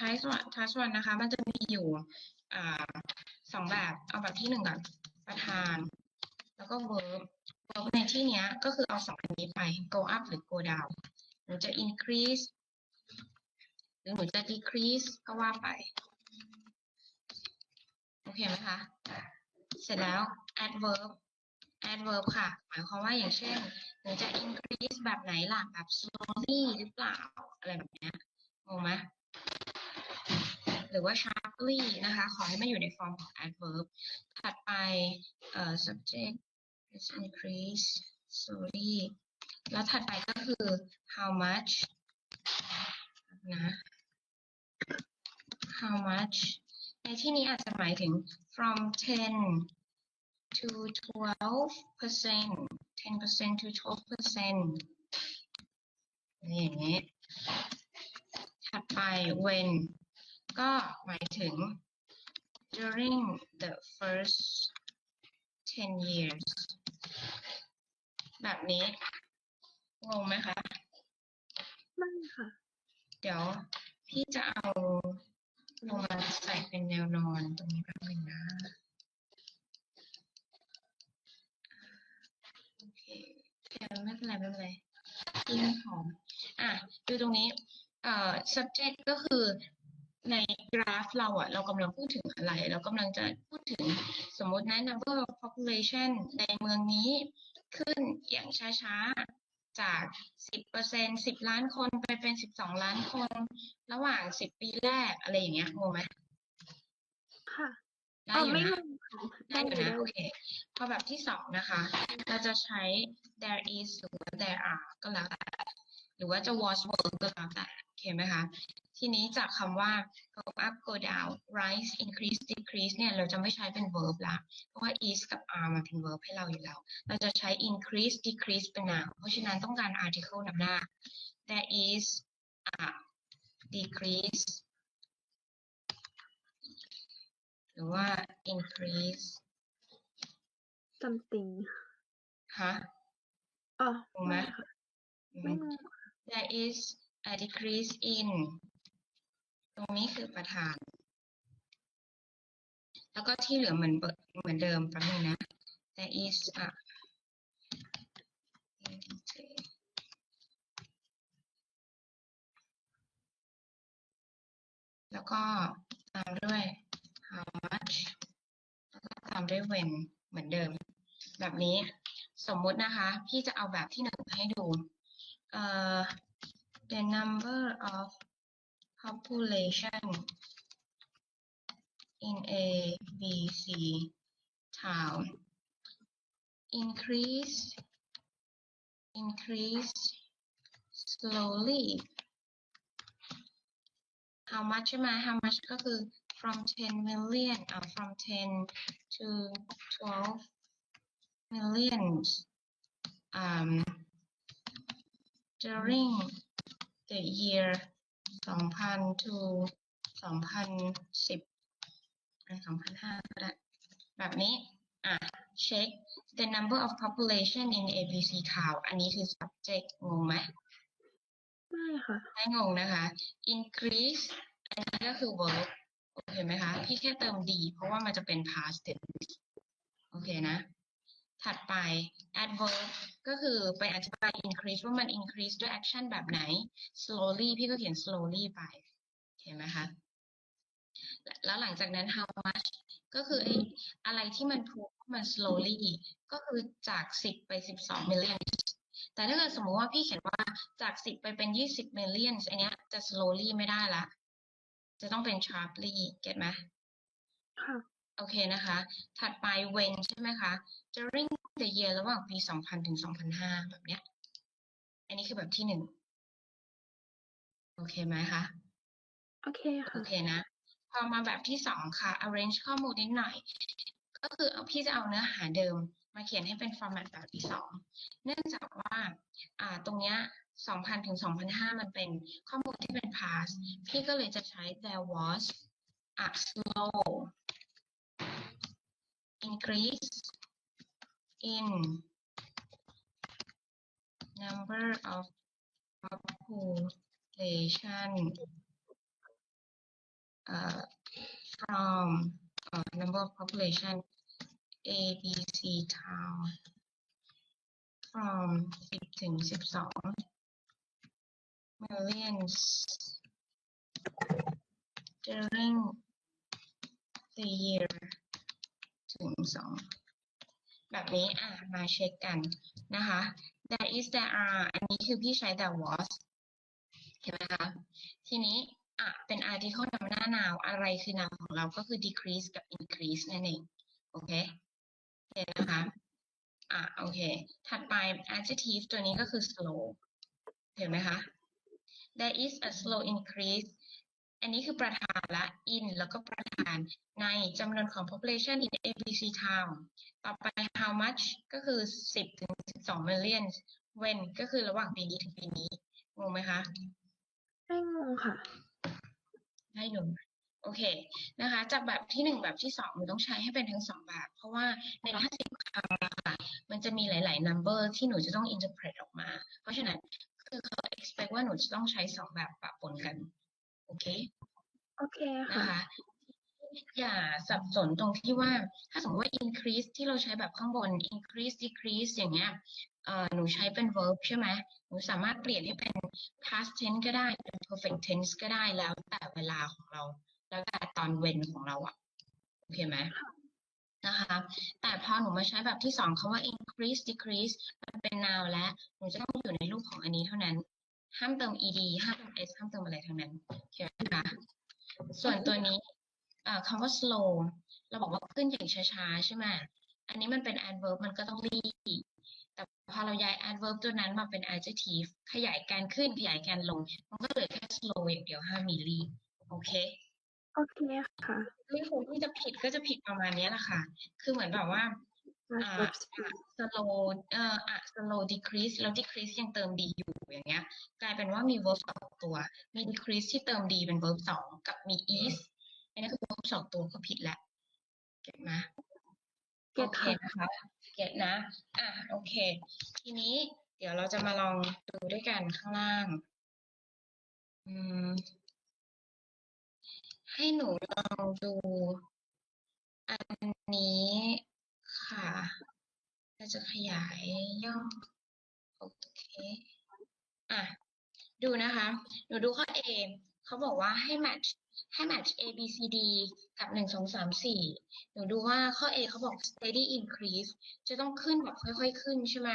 task one task one นะคะ มันจะมีอยู่อสองแบบเอาแบบที่หนึ่งก่อนประธาน แล้วก็ verb verb ในที่เนี้ยก็คือเอาสองอันนี้ไป go up หรือ go down หนูจะ increase หรือหนูจะ decrease ก็ว่าไป โอเคไหมคะ เสร็จแล้ว adverb adverb ค่ะ หมายความว่าอย่างเช่น หนูจะ increase แบบไหนล่ะ แบบ slowly หรือเปล่า อะไรแบบเนี้ยงงไหม หรือว่า sharply นะคะ ขอให้มันอยู่ในฟอร์มของ adverb ถัดไปเอ่อ subject is increase slowly แล้วถัดไปก็คือ how much นะ how much ในที่นี้อาจจะหมายถึง from 10 to 12 percent 10 percent to 12 percent อย่างนี้ถัดไป when ก็หมายถึง during the first 10 years แบบนี้ งงไหมคะ ไม่ค่ะ เดี๋ยวพี่จะเอาลงมาใส่เป็นแนวนอนตรงนี้แป๊บนึงนะ โอเคโอเคไม่เป็นไรไม่เป็นไรพี่ไม่หอม อะ ดูตรงนี้ เอ่อ subject ก็คือ ในกราฟเราอะเรากำลังพูดถึงอะไร เรากำลังจะพูดถึงสมมตินะ number of population ในเมืองนี้ขึ้นอย่างช้าๆ จาก 10% 10 ล้านคนไปเป็น 12 ล้านคน ระหว่าง 10 ปีแรกอะไรอย่างเงี้ยงงไหมค่ะได้อ๋ออยู่ไม่นะงงค่ะได้อยู่ได้นะโอเคพอแบบที่สองนะคะ เราจะใช้ there is หรือว่า there are ก็แล้วแต่หรือว่าจะ was were ก็แล้วแต่โอ เคไหมคะ ทีนี้จากคำว่า go up go down rise increase decrease เนี่ย เราจะไม่ใช้เป็น verb ละ เพราะว่า is กับ are มันเป็น verb ให้เราอยู่แล้ว เราจะใช้ increase decrease เป็น noun เพราะฉะนั้นต้องการ article นำหน้า there is a decrease หรือว่า increase something ฮะอ๋องงไหมค่ะอืมไม่งง there is a decrease in ตรงนี้คือประธาน แล้วก็ที่เหลือเหมือนเหมือนเดิมแป๊บนึงนะ there is a แล้วก็ตามด้วย how much แล้วก็ตามด้วย when เหมือนเดิม แบบนี้สมมุตินะคะ พี่จะเอาแบบที่หนึ่งให้ดู เอ่อ the number of population in A B C town increase increase slowly how much ใช่ไหม how much ก็คือ from 10 million อ่า from 10 to 12 millions um during the year 2000 to 2010อะ2005ก็ได้แบบนี้ อะ check the number of population in ABC town อันนี้คือ subject งงไหมไม่ค่ะ ไม่งงนะคะ increase อันนี้ก็คือ verb โอเคไหมคะ พี่แค่เติม d เพราะว่ามันจะเป็น past tense โอเคนะ ถัดไป adverb ก็คือไปอธิบาย increase ว่ามัน increase ด้วย action แบบไหน slowly พี่ก็เขียน slowly ไปโอเคไหมคะ แล้วหลังจากนั้น how much ก็คือไอ้อะไรที่มันพูดว่ามัน slowly ก็คือจาก 10 ไป 12 million แต่ถ้าเกิดสมมติว่าพี่เขียนว่าจาก 10 ไปเป็น 20 million อันนี้จะ slowly ไม่ได้ละ จะต้องเป็น sharply เก็ตไหมค่ะ โอเคนะคะ ถัดไป when ใช่ไหมคะ during the year ระหว่างปี 2000 ถึง 2005 แบบเนี้ย อันนี้คือแบบที่หนึ่ง โอเคไหมคะ โอเคโอค่ะเคนะ พอมาแบบที่สองค่ะ arrange ข้อมูลนิดหน่อย ก็คือเอาพี่จะเอาเนื้อหาเดิมมาเขียนให้เป็น format แบบที่สอง เนื่องจากว่าอ่าตรงเนี้ย2000 ถึง 2005 มันเป็นข้อมูลที่เป็น past พี่ก็เลยจะใช้ there was a slow increase in number of population uh, from uh, number of population A B C town from 10 ถึง 12 millions during the year ถึงสองแบบนี้อะมาเช็คกันนะคะ that is there are อันนี้คือพี่ใช้ that was เห็นไหมคะ ทีนี้อะเป็น article นำหน้า now อะไรคือ now ของเราก็คือ decrease กับ increase นั่นเอง โอเคเห็นนะคะอะโอเค ถัดไป adjective ตัวนี้ก็คือ slow เห็นไหมคะ there is a slow increase อันนี้คือประธานละ in แล้วก็ประธานในจำนวนของ population in ABC town ต่อไป how much ก็คือ 10 ถึง 12 million when ก็คือระหว่างปีนี้ถึงปีนี้ งงไหมคะ ไม่งงค่ะ ได้อยู่โอเคนะคะ จากแบบที่หนึ่งแบบที่สองมันต้องใช้ให้เป็นทั้งสองแบบ เพราะว่าในห้าสิบคำอะค่ะมันจะมีหลาย ๆ number ที่หนูจะต้อง interpret ออกมา เพราะฉะนั้นคือเขา expect ว่าหนูจะต้องใช้สองแบบปะปนกัน โอเคโอเคนะค่ะคะอย่าสับสนตรงที่ว่า ถ้าสมมติว่า increase ที่เราใช้แบบข้างบน increase decrease อย่างเงี้ยเอ่อหนูใช้เป็น verb ใช่ไหมหนูสามารถเปลี่ยนให้เป็น past tense ก็ได้ เป็น perfect tense ก็ได้แล้วแต่เวลาของเรา แล้วแต่ตอนเวนของเราอะโอเคไหมนะคะ แต่พอหนูมาใช้แบบที่สองคำว่า increase decrease มันเป็น noun และหนูจะต้องอยู่ในรูปของอันนี้เท่านั้น ห้ามเติม ed ห้ามเติม s ห้ามเติมอะไรทั้งนั้นโอเคไหมคะส่วนตัวนี้เอ่อคำว่า slow เราบอกว่าขึ้นอย่างช้าๆ ใช่ไหมอันนี้มันเป็น adverb มันก็ต้องรีบแต่พอเราย้าย adverb ตัวนั้นมาเป็น adjective ขยายการขึ้นขยายการลง มันก็เหลือแค่ slow อย่างเดียวห้ามมีรีบโอเคโอเคค่ะเรื่องคนที่จะผิดก็จะผิดประมาณเนี้ยแหละค่ะ คือเหมือนแบบว่า อ่า verb อะ slow เอ่ออะ slow decrease แล้ว decrease ยังเติม d อยู่อย่างเงี้ย กลายเป็นว่ามี verb สองตัว มี decrease ที่เติม d เป็น verb สองกับมี is อันนี้คือ verb สองตัวก็ผิดแล้วเก็ตไหมเก็ตโอเคค่ะนะคะเก็ตนะ อะโอเค ทีนี้เดี๋ยวเราจะมาลองดูด้วยกันข้างล่าง อืม ให้หนูลองดู อันนี้ ค่ะเราจะขยายย่อโอเคอะดูนะคะ หนูดูข้อ A เขาบอกว่าให้ match ให้ match A B C D กับหนึ่งสองสามสี่หนูดูว่าข้อ A เขาบอก steady increase จะต้องขึ้นแบบค่อยๆขึ้นใช่ไหม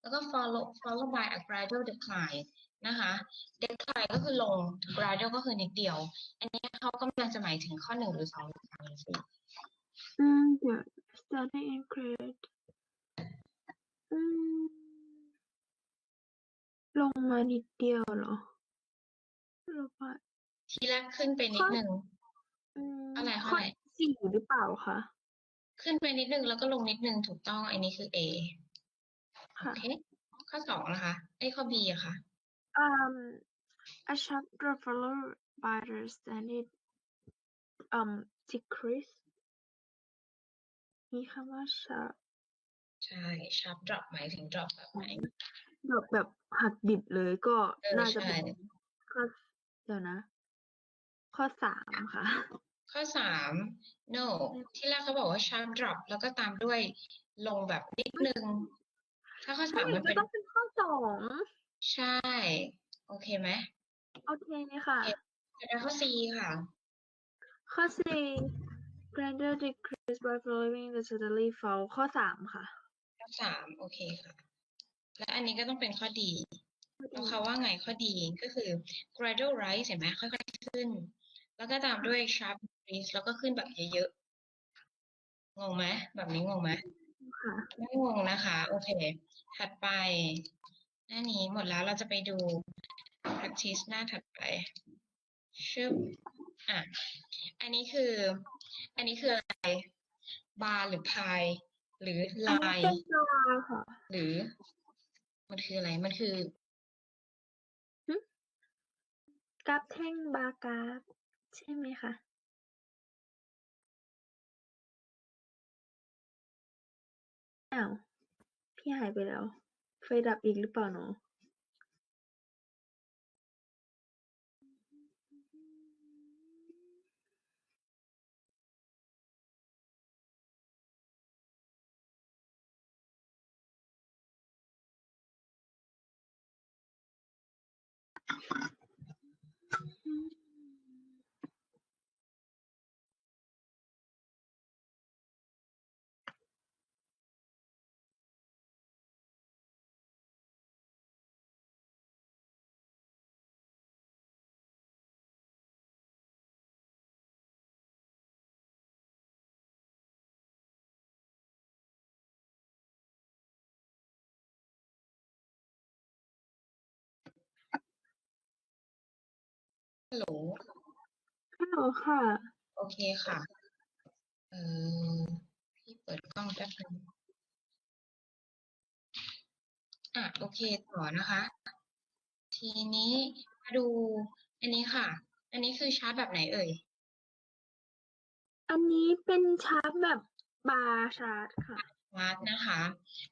แล้วก็ follow follow by a gradual decline นะคะ decline ก็คือลง gradual ก็คือนิดเดียว อันนี้เขากำลังจะหมายถึงข้อหนึ่งหรือสองหรือสามหรือสี่อืมเดี๋ยว study increase อืมลงมานิดเดียวเหรอหรือว่าทีแรกขึ้นไปนิดนึงอืมอะไรข้ข้ออไหนสี่หรือเปล่าคะ ขึ้นไปนิดนึงแล้วก็ลงนิดนึงถูกต้อง อันนี้คือ A โอค่ะเค ข้อสองนะคะ ไอ้ยข้อ B อะค่ะ um a sharp drop followed by the standard um decrease มีคำว่า sharp ใช่ sharp drop หมายถึง drop แบบไหนดอกแบบหักดิบเลยก็เออน่าจะใช่เป็นข้อเดี๋ยวนะ ข้อสามค่ะ ข้อสาม no ที่แรกเขาบอกว่า sharp drop แล้วก็ตามด้วยลงแบบนิดนึง ถ้าข้อสามมันจะเป็นต้องเป็นข้อสองใช่ โอเคไหม โอเคค่ะแล้วข้อ C ค่ะ ข้อสี่ gradual decrease by following the steadily fall ข้อสามค่ะ ข้อสามโอเคค่ะ และอันนี้ก็ต้องเป็นข้อดีแล้วเขาว่าไงข้อดีก็คือ gradual rise เห็นไหมค่อยๆขึ้น แล้วก็ตามด้วย sharp increase แล้วก็ขึ้นแบบเยอะๆ งงไหมแบบนี้งงไหมค่ะไม่งงนะคะ โอเค ถัดไป หน้านี้หมดแล้วเราจะไปดู practice หน้าถัดไปชึบอะ อันนี้คือ อันนี้คืออะไร บาร์หรือพาย หรืออันลานี้ยเป็นปลาค่ะหรือ มันคืออะไร มันคือกราฟแท่งบาร์กราฟใช่ไหมคะอ้าว พี่หายไปแล้ว ไฟดับอีกหรือเปล่าเนาะ ฮัลโหล ฮัลโหลค่ะ โอเคค่ะ เออพี่เปิดกล้องแป๊บนึงอะโอเคต่อนะคะ ทีนี้มาดูอันนี้ค่ะ อันนี้คือชาร์ตแบบไหนเอ่ย อันนี้เป็นชาร์ตแบบบาร์ชาร์ตค่ะ ชาร์ตนะคะ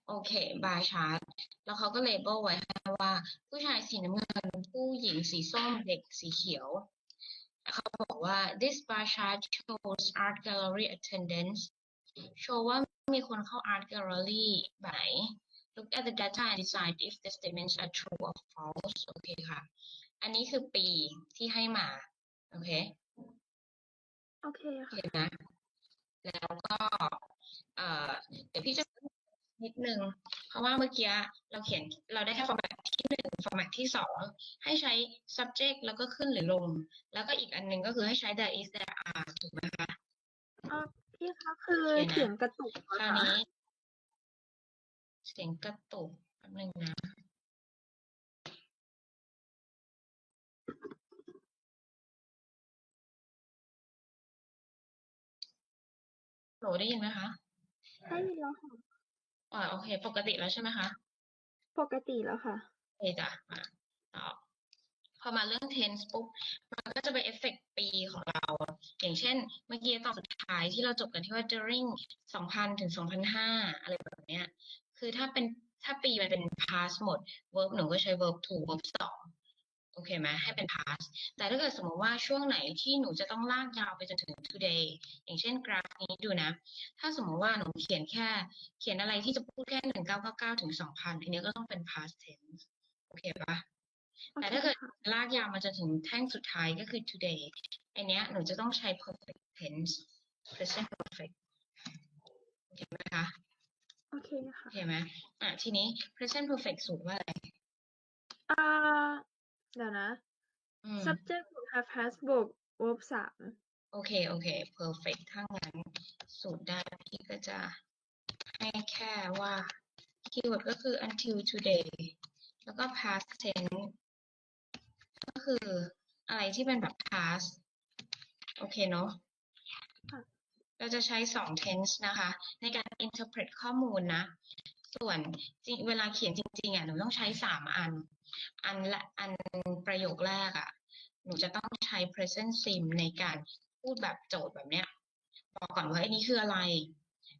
โอเคบาร์ชาร์ตแล้วเขาก็เลเบลไว้ให้ว่า ผู้ชายสีน้ำเงิน ผู้หญิงสีส้มเด็กสีเขียวเขาบอกว่า this bar chart shows art gallery attendance โชว์ว่ามีคนเข้า art gallery ไหน look at the data and decide if the statements are true or false โอเคค่ะ อันนี้คือปีที่ให้มา โอเค โอเคโอเคค่ะนะ แล้วก็เอ่อเดี๋ยวพี่จะนิดนึง เพราะว่าเมื่อกี้เราเขียนเราได้แค่ format ที่หนึ่ง format ที่สองให้ใช้ subject แล้วก็ขึ้นหรือลง แล้วก็อีกอันหนึงก็คือให้ใช้ there is there are ถูกไหมคะอ๋อพี่คะคือโอเคนะเขียนกระตุกคอะราวค่ะนี้ เสียงกระตุกแป๊บนึงนะ หลได้ยินไหมคะได้ยินแล้วค่ะอ่าโอเค ปกติแล้วใช่ไหมคะปกติแล้วค่ะโอเคจ้ะมาต่อพอมาเรื่อง tense ปุ๊บมันก็จะไปเอฟเฟกต์ปีของเรา อย่างเช่น เมื่อกี้ตอนสุดท้ายที่เราจบกันที่ว่า during 2000ถึง2005 อะไรแบบเนี้ย คือถ้าเป็นถ้าปีมันเป็น past หมด verb หนูก็ใช้ verb to verb สอง โอเคไหมให้เป็น past แต่ถ้าเกิดสมมติว่าช่วงไหนที่หนูจะต้องลากยาวไปจนถึง today อย่างเช่นกราฟนี้ดูนะ ถ้าสมมติว่าหนูเขียนแค่ เขียนอะไรที่จะพูดแค่1999ถึง2000อันนี้ก็ต้องเป็น past tense โอเคปะโอแต่เคถ้าเกิดค่ะลากยาวมาจนถึงแท่งสุดท้ายก็คือ today อันเนี้ยหนูจะต้องใช้ perfect tense present perfect โอเคไหมคะโอเคโอค่ะเคไหมอะทีนี้ present perfect สูตรว่าอะไรอ่า เดี๋ยวนะ อืม subject บวก have has บวก verb สามโอเค โอเค perfect ถ้างั้นสูตรได้พี่ก็จะให้แค่ว่า keyword ก็คือ until today แล้วก็ past tense ก็คืออะไรที่เป็นแบบ past โอเคเนาะค่ะเราจะใช้สอง tense นะคะ ในการ interpret ข้อมูลนะ ส่วนจริงเวลาเขียนจริงๆอะหนูต้องใช้สามอัน อันละอันประโยคแรกอะ หนูจะต้องใช้ present sim ในการพูดแบบโจทย์แบบเนี้ยบอกก่อนว่าไอ้นี้คืออะไร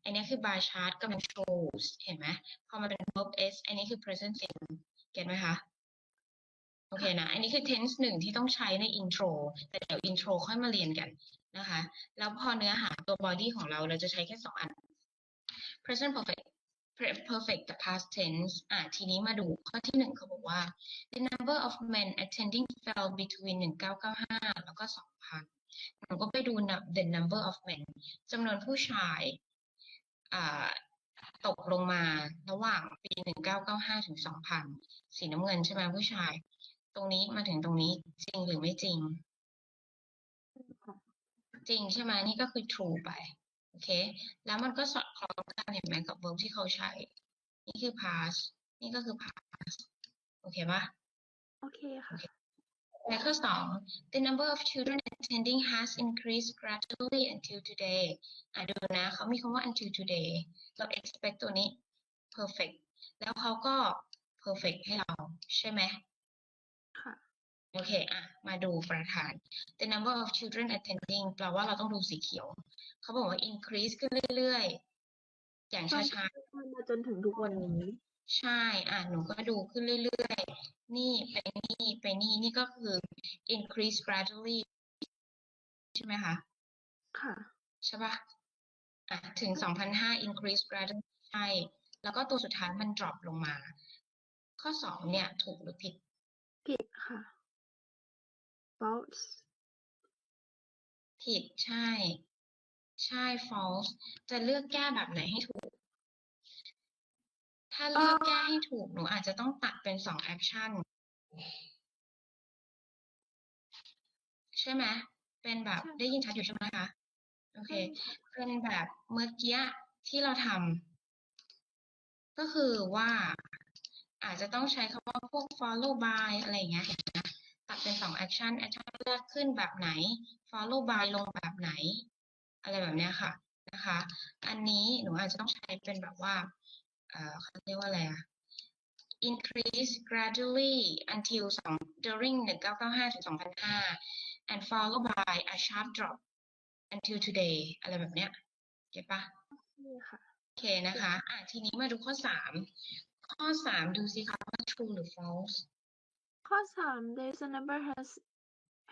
อันนี้คือ bar chart กำลัง shows เห็นไหมพอมาเป็น verb s อันนี้คือ present sim เก็ตไหมคะโอเคนะ อันนี้คือ tense หนึ่งที่ต้องใช้ใน intro แต่เดี๋ยว intro ค่อยมาเรียนกันนะคะ แล้วพอเนื้อหาตัว body ของเราเราจะใช้แค่สองอัน present perfect perfect กับ past tense อะทีนี้มาดูข้อที่หนึ่งเขาบอกว่า the number of men attending fell between 1995 แล้วก็ 2000หนูก็ไปดู nu- the number of men จำนวนผู้ชายอ่าตกลงมาระหว่างปี 1995 ถึง 2000 สีน้ำเงินใช่ไหมผู้ชาย ตรงนี้มาถึงตรงนี้จริงหรือไม่จริงค่ะจริงใช่ไหมนี่ก็คือ true ไป โอเค แล้วมันก็สอดคล้องกันเห็นไหมกับ verb ที่เขาใช้ นี่คือ past นี่ก็คือ past โอเคปะโอเคค่ะและข้อสอง the number of children attending has increased gradually until today อะดูนะเขามีคำว่า until today เรา expect ตัวนี้ perfect แล้วเขาก็ perfect ให้เราใช่ไหมค่ะ โอเคอะมาดูประธาน the number of children attending แปลว่าเราต้องดูสีเขียว เขาบอกว่า increase ขึ้นเรื่อยๆ อย่างตอนช้าที่มาจนถึงทุกวันนี้ๆใช่ อะ หนูก็ดูขึ้นเรื่อยๆ นี่ไปนี่ไปนี่นี่ก็คือ increase gradually ใช่ไหมคะ ค่ะ ใช่ปะอะ ถึง 2005 increase gradually ใช่ แล้วก็ตัวสุดท้ายมัน drop ลงมา ข้อสองเนี่ย ถูกหรือผิด ผิดค่ะ false ผิดใช่ ใช่ false จะเลือกแก้แบบไหนให้ถูก ถ้าเลือกแก้ให้ถูกหนูอาจจะต้องตัดเป็นสอง action ใช่ไหมเป็นแบบใช่ได้ยินชัดอยู่ใช่ไหมคะ โอเคใช่เป็นแบบเมื่อกี้ที่เราทำก็คือว่าอาจจะต้องใช้คำว่าพวก follow by อะไรอย่างเงี้ย เห็นไหมตัดเป็นสอง action action แรกขึ้นแบบไหน follow by ลงแบบไหน อะไรแบบเนี้ยค่ะนะคะ อันนี้หนูอาจจะต้องใช้เป็นแบบว่าเอ่อเขาเรียกว่าอะไรอะ increase gradually until สอง during 1995ถึง2005 and followed by a sharp drop until today อะไรแบบเนี้ยเก็ตปะนี่ค่ะโอเคนะคะอะทีนี้มาดูข้อสามข้อสามดูสิคะว่า true หรือ false ข้อสาม there is a number has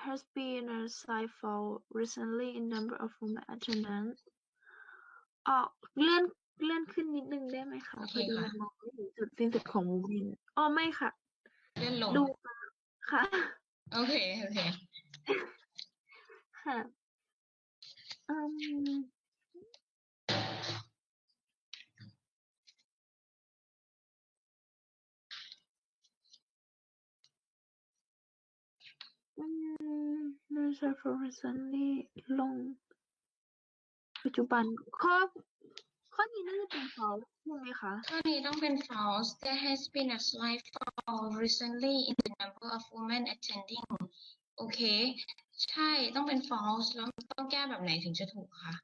has been a slight fall recently in number of women attendance ออกเลื่อนเลื่อนขึ้นนิดนึงได้ไหมคะโอเคพอดีค่ะ มันมองไม่เห็นจุดสิ้นสุดของ women อ๋อไม่ค่ะ เลื่อนลง ดูค่ะ โอเค โอเค ค่ะอืมอื ม there's a for recently ลง ปัจจุบัน ข้อ ข้อนี้น่าจะเป็น false ใช่ไหมคะ ข้อนี้ต้องเป็น false there has been a slight fall recently in the number of women attending โอเค ใช่ ต้องเป็น false แล้วต้องแก้แบบไหนถึงจะถูกคะ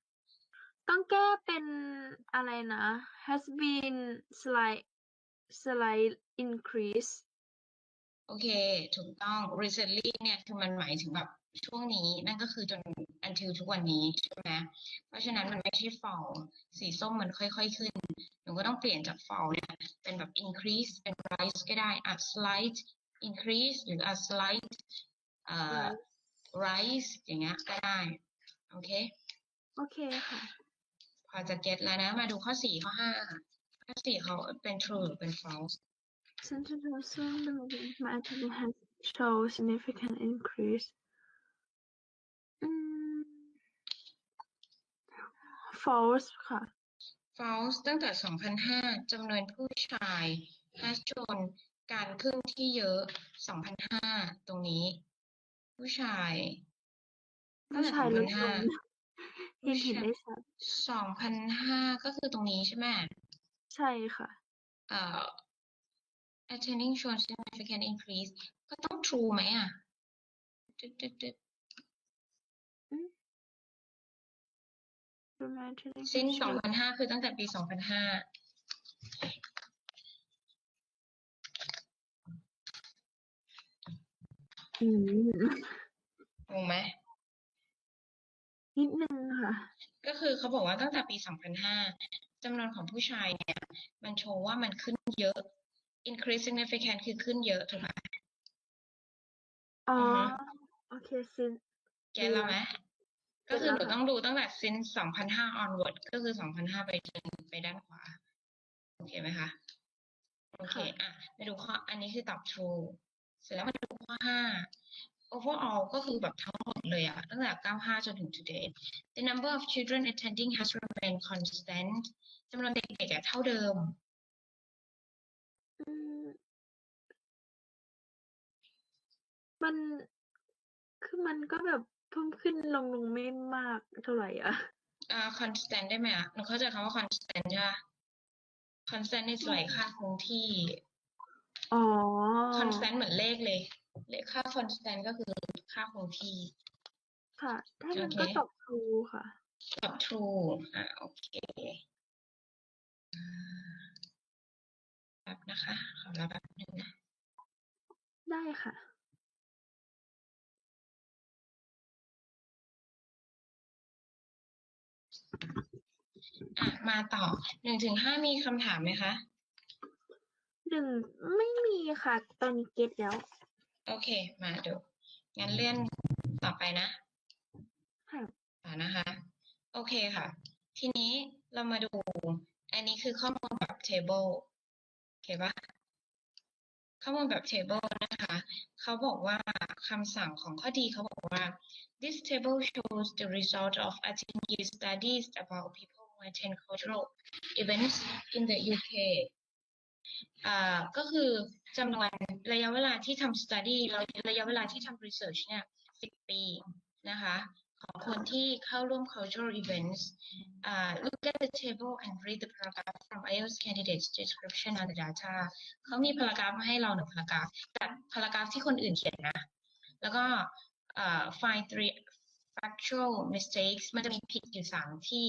ต้องแก้เป็นอะไรนะ has been slight slight increase โอเค ถูกต้อง recently เนี่ย คือมันหมายถึงแบบ ช่วงนี้นั่นก็คือจน until ทุกวันนี้ใช่ไหมเพราะฉะนั้นมันไม่ใช่ fall สีส้มมันค่อยๆขึ้น หนูก็ต้องเปลี่ยนจาก fall เนี่ยเป็นแบบ increase เป็น rise ก็ได้ a slight increase หรือ a slight เอ่อ rise อย่างเงี้ยก็ได้ โอเค โอเคค่ะ พอจะเก็ตแล้วนะ มาดูข้อสี่ข้อห้าข้อสี่เขาเป็น true หรือเป็น false Sentence also the my attendance has show significant increase อืม false ค่ะ false ตั้งแต่ 2005จำนวนผู้ชาย has shown การขึ้นที่เยอะ 2005 ตรงนี้ ผู้ชายตั้งผู้แต่ชายลดลง2005เห็นเห็นได้ชัด2005 ก็คือตรงนี้ใช่ไหมใช่ค่ะเอ่อ attending shown significant increase ก็ต้อง true ไหมอะ สิ้น has shown 2005 คือตั้งแต่ปี 2005อืมงงไหมนิดนึงค่ะ ก็คือเขาบอกว่าตั้งแต่ปี 2005จำนวนของผู้ชายเนี่ย มันโชว์ว่ามันขึ้นเยอะ increase significant คือขึ้นเยอะถูกไหมอ๋ออือฮึโอเคซินเก็ตแล้วไหมเก็ก็ตคือแล้วหนูค่ะต้องดูตั้งแต่ since 2005 onward ก็คือ2005ไปจนไปด้านขวา โอเคไหมคะ โอเค อะมาดูข้อ อันนี้คือตอบ true เสร็จแล้วมาดูข้อ5 overall ก็คือแบบทั้งหมดเลยอะตั้งแต่ 95 จนถึง today the number of children attending has remained constant จำนวนเด็กๆอะเท่าเดิมอืมมัน คือมันก็แบบเพิ่มขึ้นลงลงไม่มากเท่าไหร่อะอ่า constant ได้ไหมอะหนูเข้าใจคำว่า constant ใช่ปะ constant is like ค่าคงที่อ๋อ constant เหมือนเลขเลย เลขค่า constant ก็คือค่าคงที่ ค่ะ ถ้ามันโอเคก็ตอบ true ค่ะ ตอบ true อ่าโอเคอ่าแบบนะคะ ขอรับแบบหนึ่งนะ ได้ค่ะ อะมาต่อหนึ่งถึงห้ามีคำถามไหมคะ หนึ่งไม่มีค่ะ ตอนนี้เก็ตแล้ว โอเค มาดู งั้นเลื่อนต่อไปนะค่ะต่อนะคะ โอเคค่ะ ทีนี้เรามาดู อันนี้คือข้อมูลแบบ table โอเคปะ ข้อมูลแบบ table นะคะเขาบอกว่าคำสั่งของข้อดีเขาบอกว่า this table shows the result of attending studies about people who attend cultural events in the UK ก็คือจำนวนระยะเวลาที่ทำ study ระยะเวลาที่ทำ research เนี่ย10 ปีนะคะ คนที่เข้าร่วม cultural events อ่า look at the table and read the paragraph from IELTS candidates description on the data เขามีพารากราฟมาให้เราหนึ่งพารากราฟจากพารากราฟที่คนอื่นเขียนนะ แล้วก็อ่า find three factual mistakes มันจะมีผิดอยู่สามที่